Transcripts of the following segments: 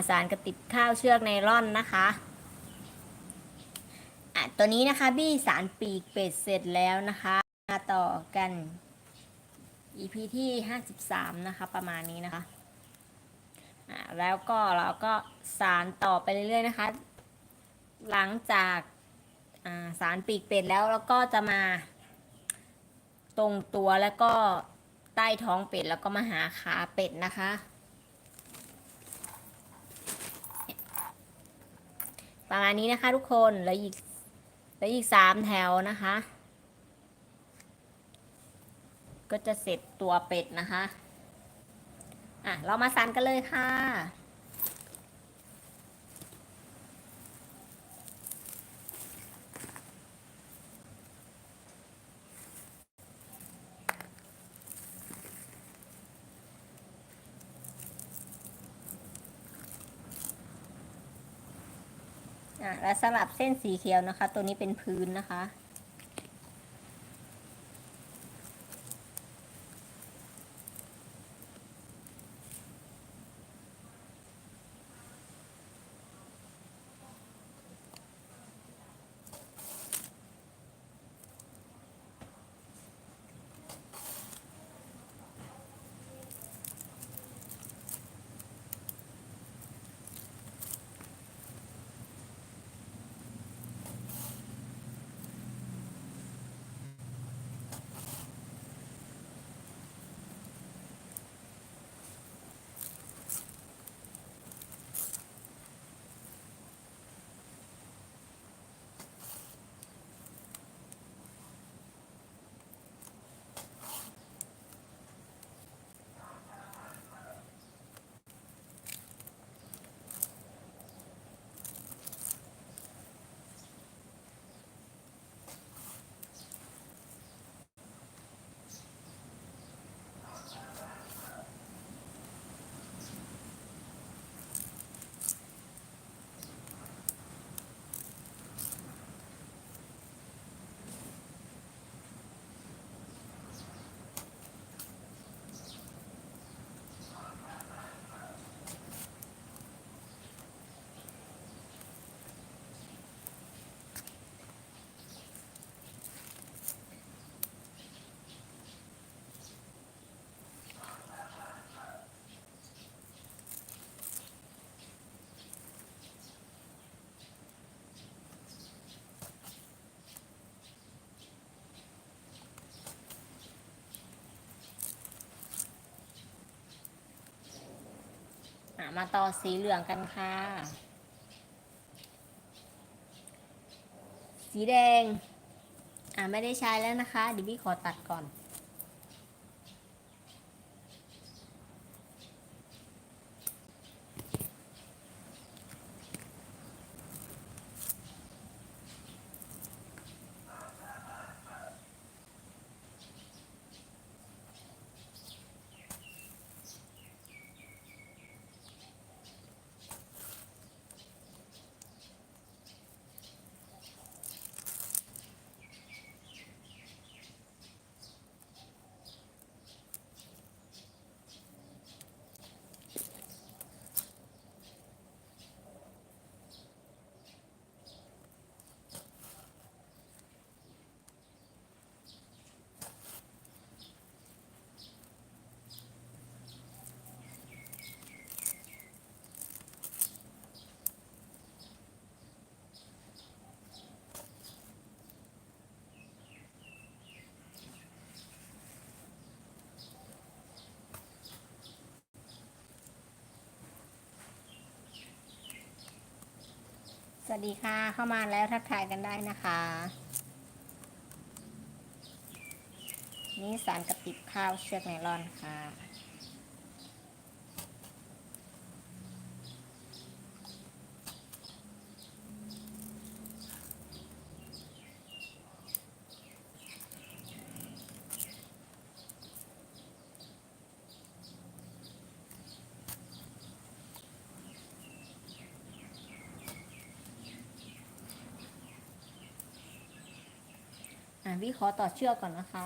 าสารกระติบข้าวเชือกไนล่อนนะคะอะตัวนี้นะคะบี้สารปีกเป็ดเสร็จแล้วนะคะมาต่อกัน EP ที่ 53 นะคะ ประมาณนี้นะคะอะแล้วก็เราก็สารต่อไปเรื่อยๆนะคะ หลังจากอ่าสารปีกเป็ดแล้วแล้วก็จะมา ตรงตัวแล้วก็ใต้ท้องเป็ดแล้วก็มาหาขาเป็ดนะคะ ประมาณนี้นะคะทุกคนแล้วอีกแล้วอีกสามแถวนะคะ ก็จะเสร็จตัวเป็ดนะคะ อะ เรามาสันกันเลยค่ะ และสลับเส้นสีเขียวนะคะ ตัวนี้เป็นพื้นนะคะ มาต่อสีเหลืองกันค่ะ สีแดง อ่าไม่ได้ใช้แล้วนะคะ ดิบี้ขอตัดก่อน วัสดีค่ะ เข้ามาแล้วทักทายกันได้นะคะ นี่สารกระติบข้าวเชือกไนลอนค่ะ อ่าวิเคราะห์ต่อเชือกก่อนนะคะ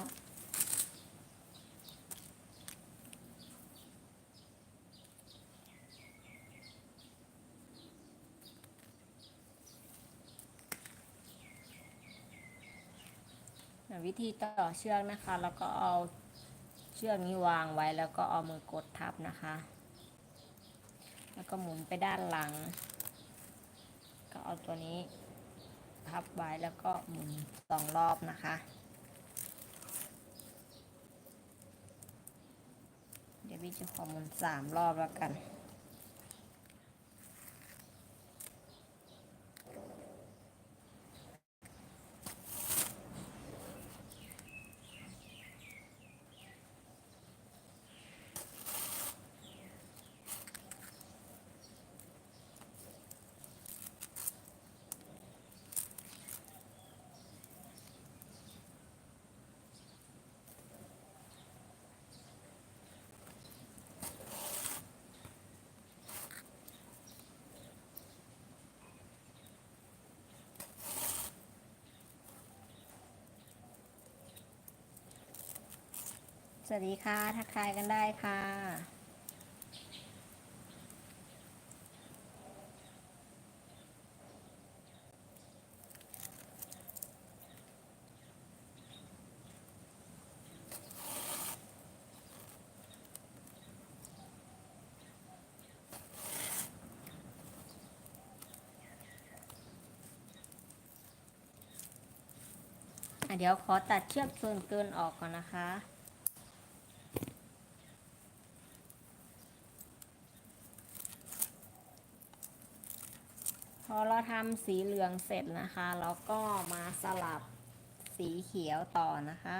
วิธีต่อเชือกนะคะ แล้วก็เอาเชือกนี้วางไว้แล้วก็เอามือกดทับนะคะ แล้วก็หมุนไปด้านหลัง ก็เอาตัวนี้ ทับไว้แล้วก็หมุนสองรอบนะคะ เดี๋ยวพี่จะขอหมุนสามรอบแล้วกัน สวัสดีค่ะ ทักทายกันได้ค่ะเดี๋ยวขอตัดเชือกส่วนเกินออกก่อนนะคะ พอเราทำสีเหลืองเสร็จนะคะ แล้วก็มาสลับสีเขียวต่อนะคะ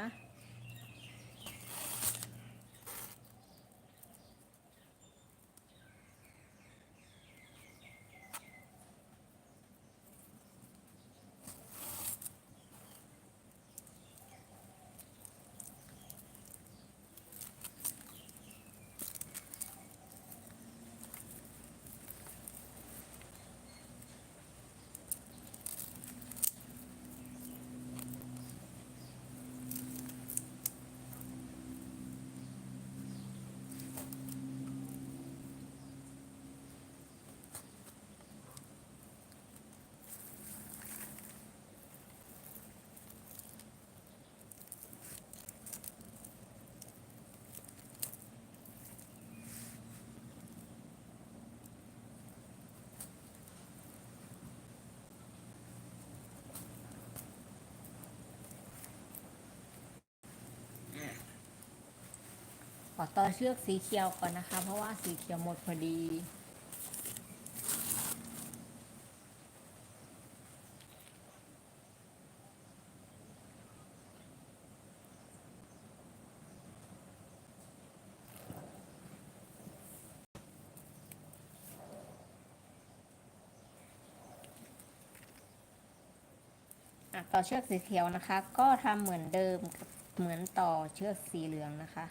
ขอต่อเชือกสีเขียวก่อนนะคะ เพราะว่าสีเขียวหมดพอดีอะต่อเชือกสีเขียวนะคะ ก็ทำเหมือนเดิมเหมือนต่อเชือกสีเหลืองนะคะ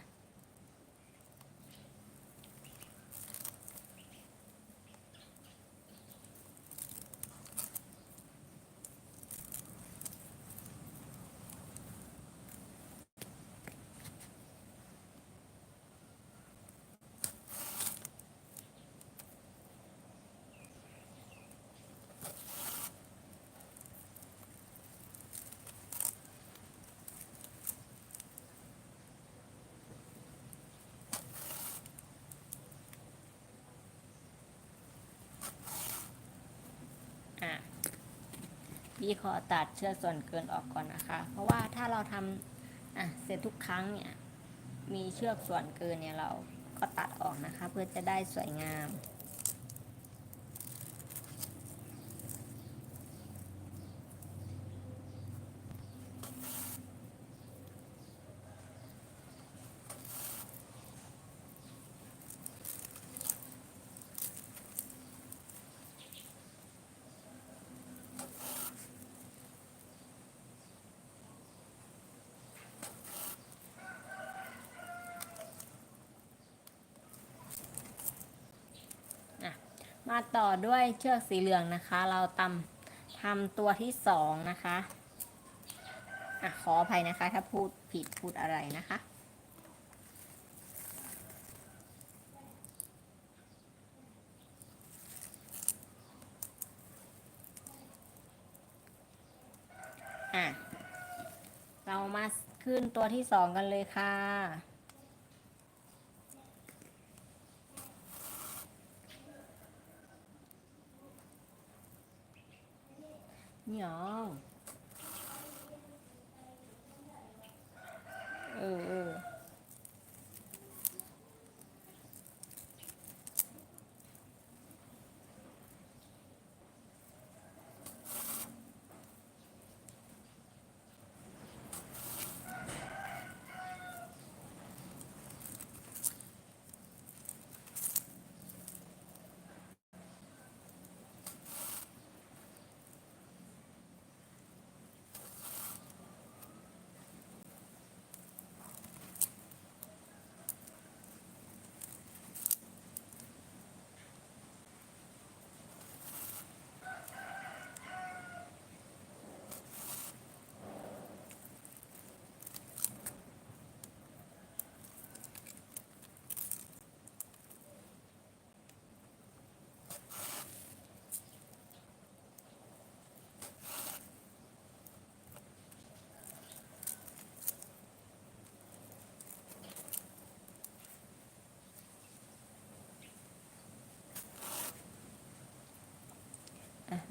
พี่ขอตัดเชือกส่วนเกินออกก่อนนะคะ เพราะว่าถ้าเราทำอะเสร็จทุกครั้งเนี่ยมีเชือกส่วนเกินเนี่ยเราก็ตัดออกนะคะ เพื่อจะได้สวยงาม มาต่อด้วยเชือกสีเหลืองนะคะ เราตำทำตัวที่สองนะคะอะขออภัยนะคะ ถ้าพูดผิดพูดอะไรนะคะ อะ เรามาขึ้นตัวที่สองกันเลยค่ะ เหนี ยวเออเออ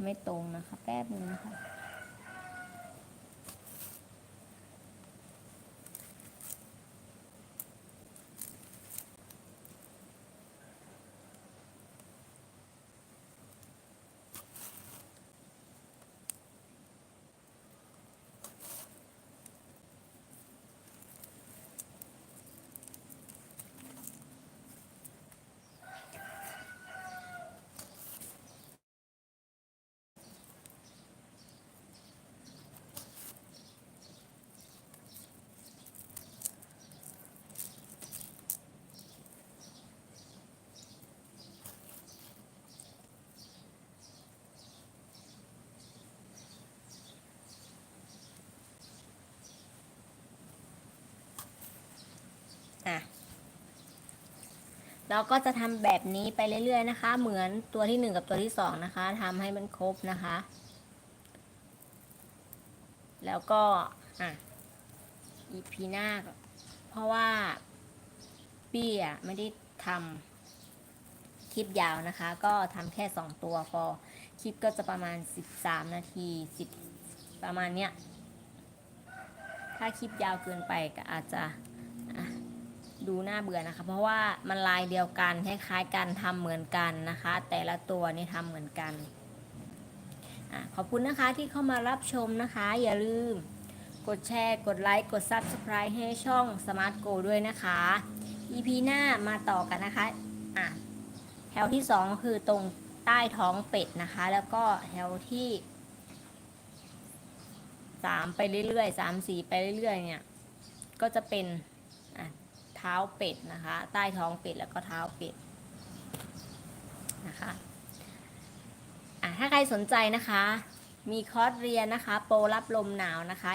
ไม่ตรงนะคะ แป๊บนึงนะคะ อะเราก็จะทำแบบนี้ไปเรื่อยๆนะคะ เหมือนตัวที่หนึ่งกับตัวที่สองนะคะทำให้มันครบนะคะ แล้วก็อะอีพีหน้าเพราะว่าปี้อะไม่ได้ทำคลิปยาวนะคะ ก็ทำแค่สองตัวพอคลิปก็จะประมาณ 13 นาที 10 ประมาณเนี้ยถ้าคลิปยาวเกินไปก็อาจจะ ดูน่าเบื่อนะคะ เพราะว่ามันลายเดียวกันคล้ายๆกันทำเหมือนกันนะคะ แต่ละตัวนี่ทำเหมือนกันอขอบคุณนะคะที่เข้ามารับชมนะคะ อย่าลืม กดแชร์กดไลค์กด Subscribe ให้ช่อง Smart Go ด้วยนะคะ EP หน้ามาต่อกันนะคะอะแถวที่ 2 คือตรงใต้ท้องเป็ดนะคะ แล้วก็แถวที่ 3 ไปเรื่อยๆ3 4 ไปเรื่อยๆเนี่ยก็จะเป็น ท้าเป็ดนะคะ ใต้ท้องเป็ดแล้วก็เท้าเป็ดนะคะะถ้าใครสนใจนะคะ มีคอร์สเรียนนะคะ โปรรับลมหนาวนะคะ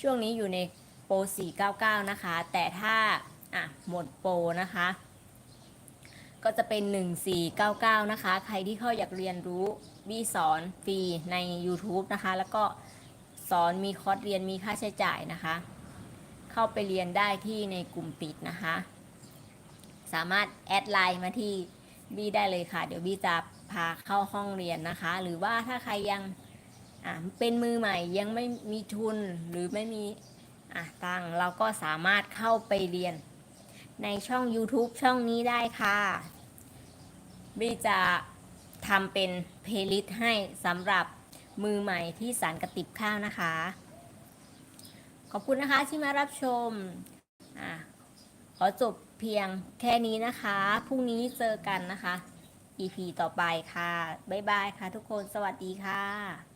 ช่วงนี้อยู่ในโปร 499 นะคะ แต่ถ้าอะหมดโปรนะคะ ก็จะเป็น 1499 นะคะ ใครที่เขาอยากเรียนรู้บีสอนฟรีใน YouTube นะคะ แล้วก็สอนมีคอร์สเรียนมีค่าใช้จ่ายนะคะ เข้าไปเรียนได้ที่ในกลุ่มปิดนะคะ สามารถแอดไลน์มาที่บี้ได้เลยค่ะ เดี๋ยวบี้จะพาเข้าห้องเรียนนะคะ หรือว่าถ้าใครยังเป็นมือใหม่ยังไม่มีทุนหรือไม่มีตังเราก็สามารถเข้าไปเรียน ในช่อง YouTube ช่องนี้ได้ค่ะ บี้จะทำเป็นเพลย์ลิสต์ให้สำหรับมือใหม่ที่สารกระติบข้าวนะคะ ขอบคุณนะคะที่มารับชมอะขอจบเพียงแค่นี้นะคะ พรุ่งนี้เจอกันนะคะ EP ต่อไปค่ะ บ๊ายบายค่ะทุกคน สวัสดีค่ะ